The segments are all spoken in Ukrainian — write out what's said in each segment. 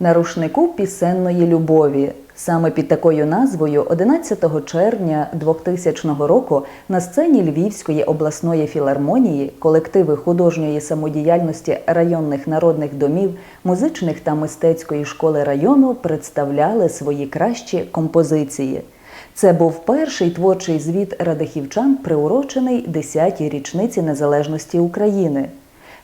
на рушнику пісенної любові. Саме під такою назвою 11 червня 2000 року на сцені Львівської обласної філармонії колективи художньої самодіяльності районних народних домів, музичних та мистецької школи району представляли свої кращі композиції. Це був перший творчий звіт радихівчан, приурочений 10-й річниці незалежності України.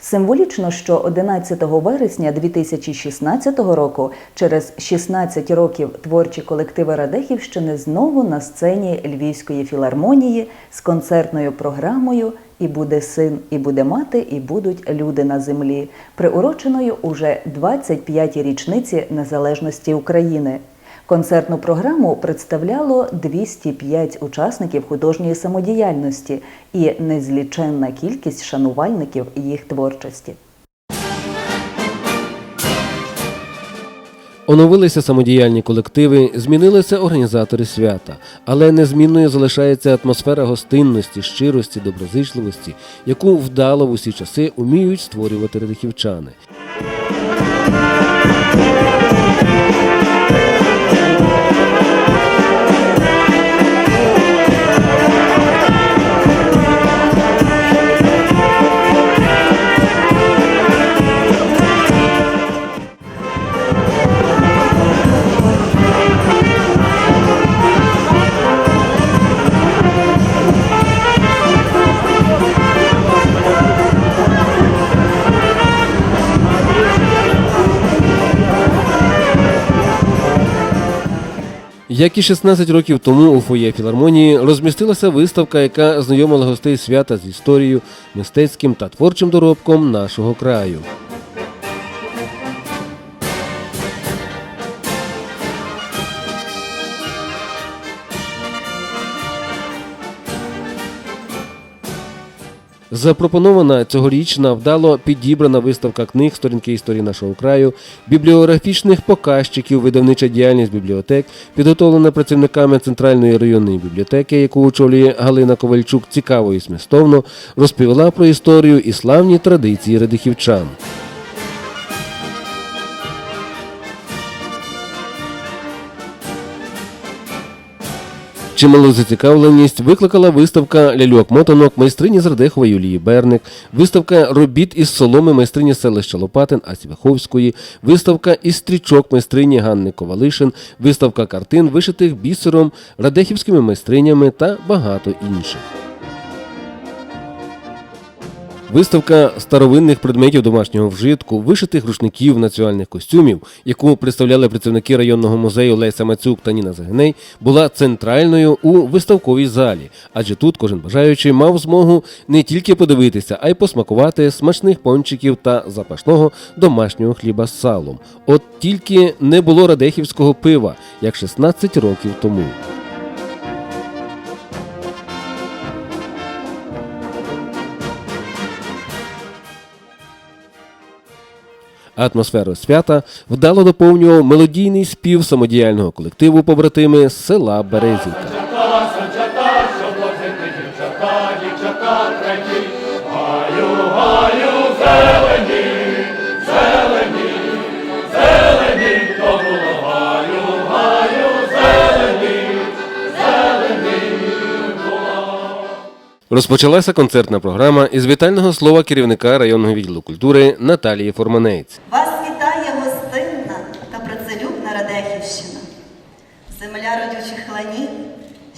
Символічно, що 11 вересня 2016 року, через 16 років, творчі колективи Радехівщини знову на сцені Львівської філармонії з концертною програмою І буде син, і буде мати, і будуть люди на землі, приуроченою уже 25-й річниці незалежності України. Концертну програму представляло 205 учасників художньої самодіяльності і незліченна кількість шанувальників їх творчості. Оновилися самодіяльні колективи, змінилися організатори свята, але незмінною залишається атмосфера гостинності, щирості, доброзичливості, яку вдало в усі часи уміють створювати радихівчани. Як і 16 років тому у фоє філармонії розмістилася виставка, яка знайомила гостей свята з історією, мистецьким та творчим доробком нашого краю. Запропонована цьогорічна вдало підібрана виставка книг сторінки історії нашого краю, бібліографічних показчиків, видавнича діяльність бібліотек, підготовлена працівниками центральної районної бібліотеки, яку очолює Галина Ковальчук, цікаво і змістовно, розповіла про історію і славні традиції радихівчан. Чималу зацікавленість викликала виставка ляльок-мотанок майстрині з Радехова Юлії Берник, виставка робіт із соломи майстрині селища Лопатин Асі Виховської, виставка із стрічок майстрині Ганни Ковалишин, виставка картин, вишитих бісером, радехівськими майстринями та багато інших. Виставка старовинних предметів домашнього вжитку, вишитих рушників, національних костюмів, яку представляли працівники районного музею Леся Мацюк та Ніна Загиней, була центральною у виставковій залі, адже тут кожен бажаючий мав змогу не тільки подивитися, а й посмакувати смачних пончиків та запашного домашнього хліба з салом. От тільки не було радехівського пива, як 16 років тому. Атмосферу свята вдало доповнював мелодійний спів самодіяльного колективу побратими села Березівка. Розпочалася концертна програма із вітального слова керівника районного відділу культури Наталії Форманець. Вас вітає гостинна та працелюбна Радехівщина, земля родючих ланів,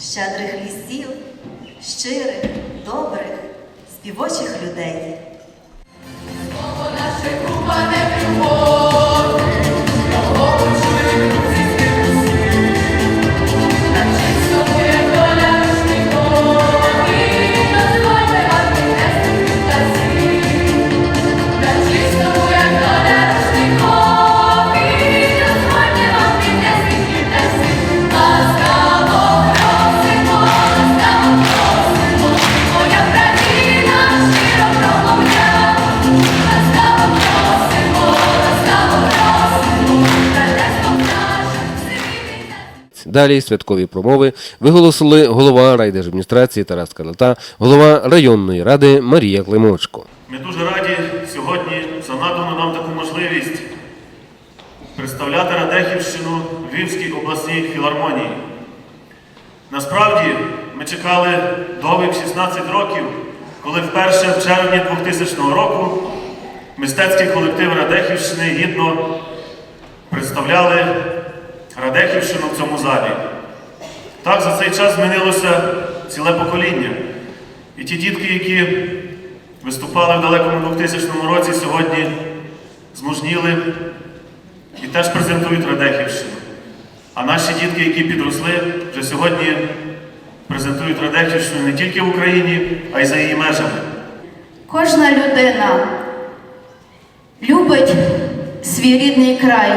щедрих лісів, щирих, добрих, співочих людей. Моя Далі святкові промови виголосили голова райдержадміністрації Тарас Карлата, голова районної ради Марія Климочко. Ми дуже раді сьогодні за надану нам таку можливість представляти Радехівщину в Львівській обласній філармонії. Насправді, ми чекали довгих 16 років, коли вперше в червні 2000 року мистецький колектив Радехівщини гідно представляли Радехівщину в цьому залі. Так за цей час змінилося ціле покоління. І ті дітки, які виступали в далекому 2000 році, сьогодні змужніли і теж презентують Радехівщину. А наші дітки, які підросли, вже сьогодні презентують Радехівщину не тільки в Україні, а й за її межами. Кожна людина любить свій рідний край,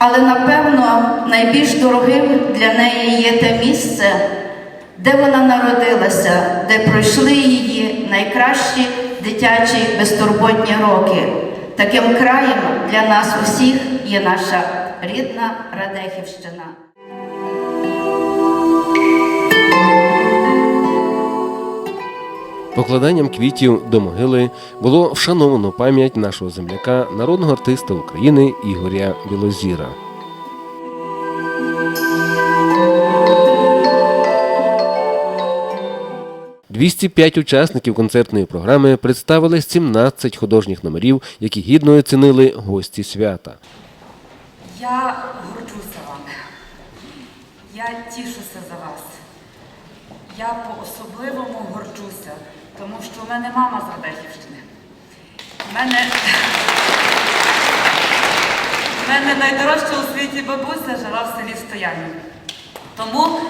але напевно найбільш дорогим для неї є те місце, де вона народилася, де пройшли її найкращі дитячі безтурботні роки. Таким краєм для нас усіх є наша рідна Радехівщина. Покладанням квітів до могили було вшановано пам'ять нашого земляка, народного артиста України Ігоря Білозіра. «205 учасників концертної програми представили 17 художніх номерів, які гідно оцінили гості свята. Я горджуся вами. Я тішуся за вас. Я по-особливому горджуся, тому що в мене мама з Радехівщини. В мене, мене найдорожча у світі бабуся жила в селі Стоянів. Тому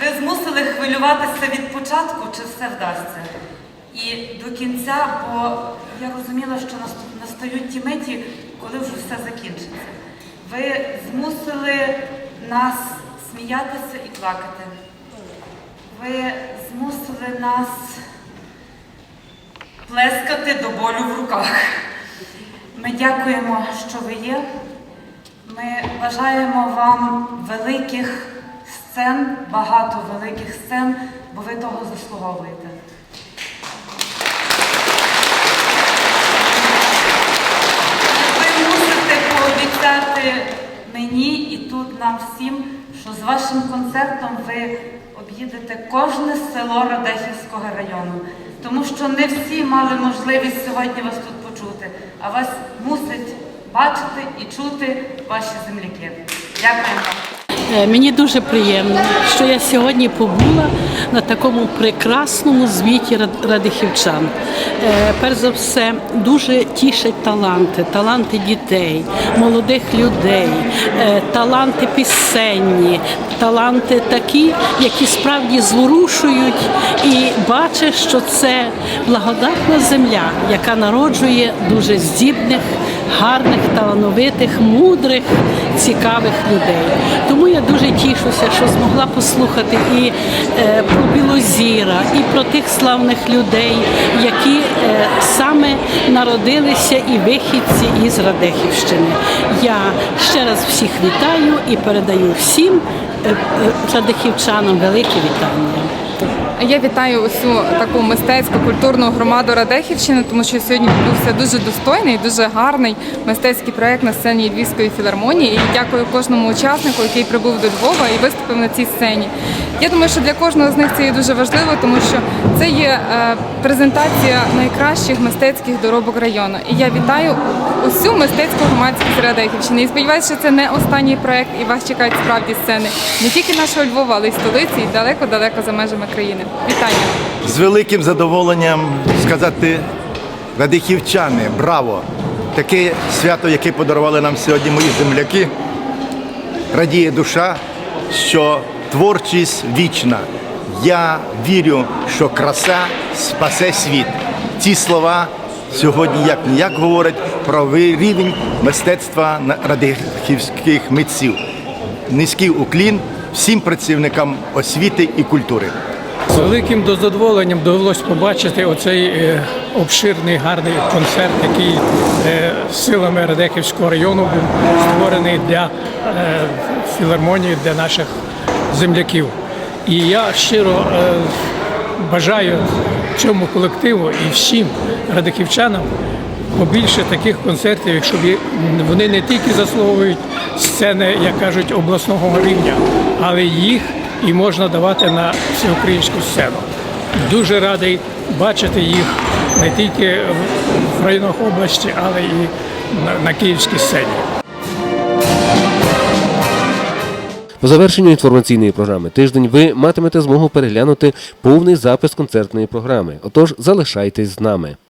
ви змусили хвилюватися від початку, чи все вдасться. І до кінця, бо я розуміла, що настають ті миті, коли вже все закінчиться. Ви змусили нас сміятися і плакати. Ви змусили нас плескати до болю в руках. Ми дякуємо, що ви є. Ми бажаємо вам великих сцен, багато великих сцен, бо ви того заслуговуєте. Ви мусите пообіцяти мені і тут нам всім, що з вашим концертом ви об'їдете кожне село Радехівського району. Тому що не всі мали можливість сьогодні вас тут почути, а вас мусить бачити і чути ваші земляки. Дякую вам. Е, Мені дуже приємно, що я сьогодні побула на такому прекрасному звіті радихівчан. Е, Перш за все, дуже тішать таланти, таланти дітей, молодих людей, е, таланти пісенні, таланти такі, які справді зворушують і бачиш, що це благодатна земля, яка народжує дуже здібних, гарних, талановитих, мудрих, цікавих людей. Тому я дуже тішуся, що змогла послухати і е, про Білозіра, і про тих славних людей, які е, саме народилися і вихідці із Радехівщини. Я ще раз всіх вітаю і передаю всім е, радехівчанам велике вітання. Я вітаю усю таку мистецьку культурну громаду Радехівщини, тому що сьогодні відбувся дуже достойний, дуже гарний мистецький проект на сцені Львівської філармонії. І дякую кожному учаснику, який прибув до Львова і виступив на цій сцені. Я думаю, що для кожного з них це є дуже важливо, тому що це є е, презентація найкращих мистецьких доробок району. І я вітаю усю мистецьку громадськість Радехівщини. І сподіваюся, що це не останній проект, і вас чекають справді сцени не тільки нашого Львова, але й столиці, і далеко-далеко за межами країни. Вітаю! З великим задоволенням сказати радихівчани, браво! Таке свято, яке подарували нам сьогодні мої земляки. Радіє душа, що творчість вічна. Я вірю, що краса спасе світ. Ці слова сьогодні як ніяк говорять про рівень мистецтва радихівських митців. Низький уклін всім працівникам освіти і культури. З великим задоволенням довелося побачити оцей е, обширний гарний концерт, який е, силами Радехівського району був створений для е, філармонії, для наших земляків. І я щиро бажаю цьому колективу і всім радихівчанам побільше таких концертів, якщо вони не тільки заслуговують сцени, як кажуть, обласного рівня, але їх і можна давати на всеукраїнську сцену. Дуже радий бачити їх не тільки в районах області, але і на, київській сцені. По завершенню інформаційної програми тиждень ви матимете змогу переглянути повний запис концертної програми. Отож, залишайтесь з нами.